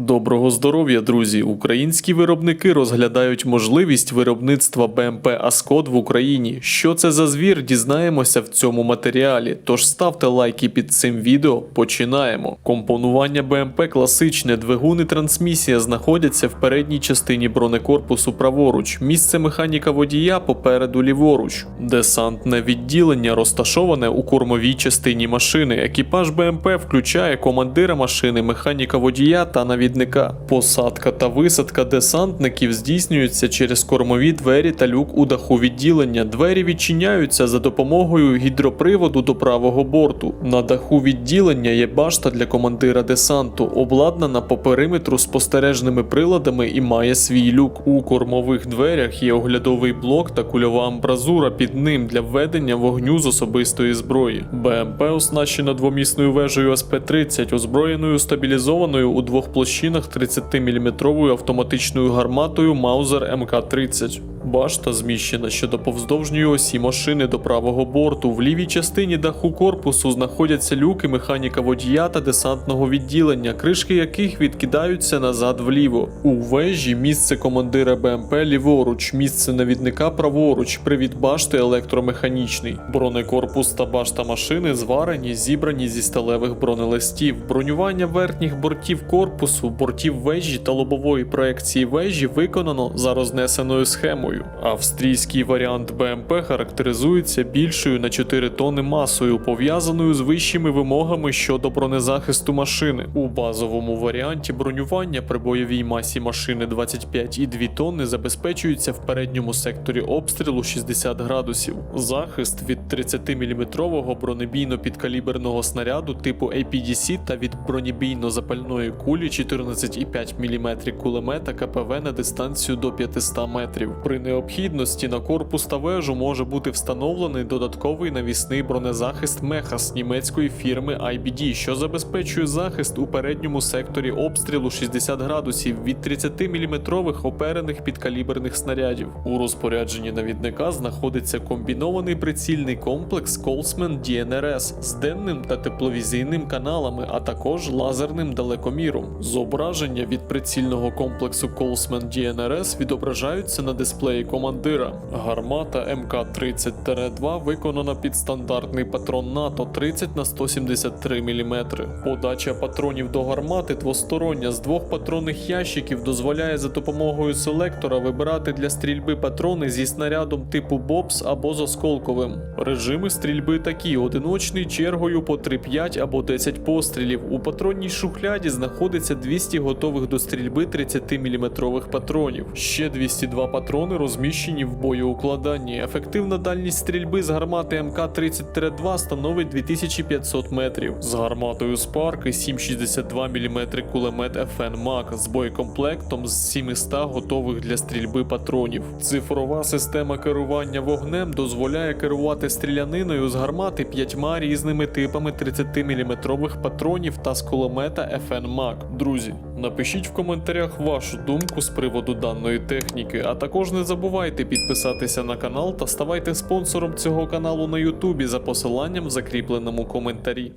Доброго здоров'я, друзі! Українські виробники розглядають можливість виробництва БМП Аскод в Україні. Що це за звір, дізнаємося в цьому матеріалі. Тож ставте лайки під цим відео. Починаємо. Компонування БМП класичне, двигун і трансмісія знаходяться в передній частині бронекорпусу праворуч. Місце механіка водія попереду ліворуч. Десантне відділення розташоване у кормовій частині машини. Екіпаж БМП включає командира машини, механіка водія та навідника. Посадка та висадка десантників здійснюється через кормові двері та люк у даху відділення. Двері відчиняються за допомогою гідроприводу до правого борту. На даху відділення є башта для командира десанту, обладнана по периметру спостережними приладами і має свій люк. У кормових дверях є оглядовий блок та кульова амбразура під ним для введення вогню з особистої зброї. БМП оснащена двомісною вежею СП-30, озброєною стабілізованою у двох площинах 30-мм автоматичною гарматою Маузер МК-30. Башта зміщена щодо повздовжньої осі машини до правого борту. В лівій частині даху корпусу знаходяться люки механіка водія та десантного відділення, кришки яких відкидаються назад вліво. У вежі місце командира БМП ліворуч, місце навідника праворуч, привід башти електромеханічний. Бронекорпус та башта машини зварені, зібрані зі сталевих бронелистів. Бронювання верхніх бортів корпусу, бортів вежі та лобової проекції вежі виконано за рознесеною схемою. Австрійський варіант БМП характеризується більшою на 4 тонни масою, пов'язаною з вищими вимогами щодо бронезахисту машини. У базовому варіанті бронювання при бойовій масі машини 25,2 тонни забезпечується в передньому секторі обстрілу 60 градусів. Захист від 30-мм бронебійно-підкаліберного снаряду типу APDC та від бронебійно-запальної кулі 14,5 мм кулемета КПВ на дистанцію до 500 метрів. При необхідності на корпус та вежу може бути встановлений додатковий навісний бронезахист Мехас німецької фірми IBD, що забезпечує захист у передньому секторі обстрілу 60 градусів від 30-мм оперених підкаліберних снарядів. У розпорядженні навідника знаходиться комбінований прицільний комплекс Colsman DNRS з денним та тепловізійним каналами, а також лазерним далекоміром. Зображення від прицільного комплексу Colsman DNRS відображаються на дисплеї командира. Гармата МК-30-2 виконана під стандартний патрон НАТО 30 на 173 мм. Подача патронів до гармати двостороння з двох патронних ящиків дозволяє за допомогою селектора вибирати для стрільби патрони зі снарядом типу БОПС або з осколковим. Режими стрільби такі: одиночний чергою по 3-5 або 10 пострілів. У патронній шухляді знаходиться 200 готових до стрільби 30-мм патронів. Ще 202 патрони розміщені в боєукладанні. Ефективна дальність стрільби з гармати МК-30-2 становить 2500 метрів. З гарматою Спарки 7,62 мм кулемет FN МАК з боєкомплектом з 700 готових для стрільби патронів. Цифрова система керування вогнем дозволяє керувати стріляниною з гармати п'ятьма різними типами 30-мм патронів та з кулемета FN МАК. Друзі, напишіть в коментарях вашу думку з приводу даної техніки, а також не забувайте підписатися на канал та ставайте спонсором цього каналу на Ютубі за посиланням в закріпленому коментарі.